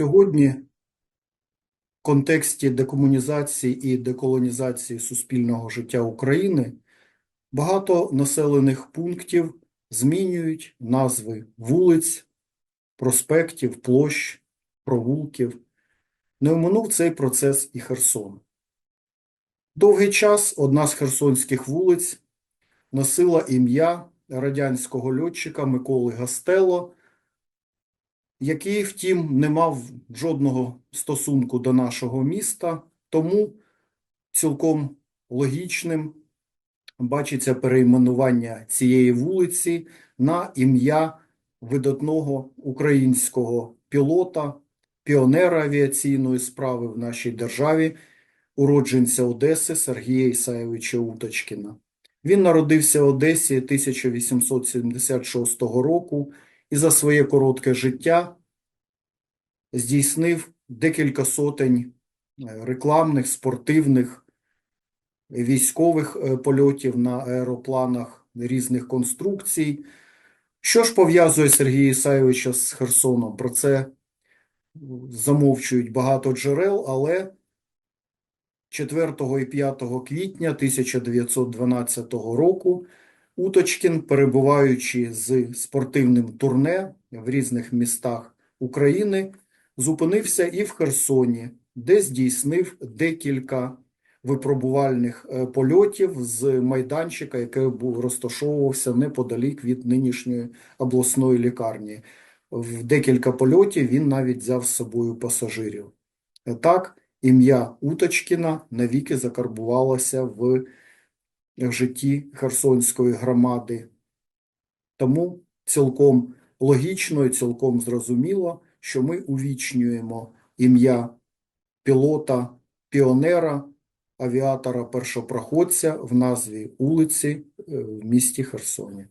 Сьогодні в контексті декомунізації і деколонізації суспільного життя України багато населених пунктів змінюють назви вулиць, проспектів, площ, провулків. Не оминув цей процес і Херсон. Довгий час одна з херсонських вулиць носила ім'я радянського льотчика Миколи Гастело, який, втім, не мав жодного стосунку до нашого міста, тому цілком логічним бачиться перейменування цієї вулиці на ім'я видатного українського пілота, піонера авіаційної справи в нашій державі, уродженця Одеси Сергія Ісаєвича Уточкіна. Він народився в Одесі 1876 року і за своє коротке життя здійснив декілька сотень е, рекламних, спортивних, військових е, польотів на аеропланах різних конструкцій. Що ж пов'язує Сергія Ісаєвича з Херсоном? Про це замовчують багато джерел, але 4 і 5 квітня 1912 року Уточкін, перебуваючи з спортивним турне в різних містах України, зупинився і в Херсоні, де здійснив декілька випробувальних е, польотів з майданчика, який був розташовувався неподалік від нинішньої обласної лікарні. В декілька польотів він навіть взяв з собою пасажирів. Так, ім'я Уточкіна навіки закарбувалося в житті Херсонської громади. Тому цілком логічно і цілком зрозуміло, що ми увічнюємо ім'я пілота, піонера, авіатора першопроходця в назві вулиці е, в місті Херсоні.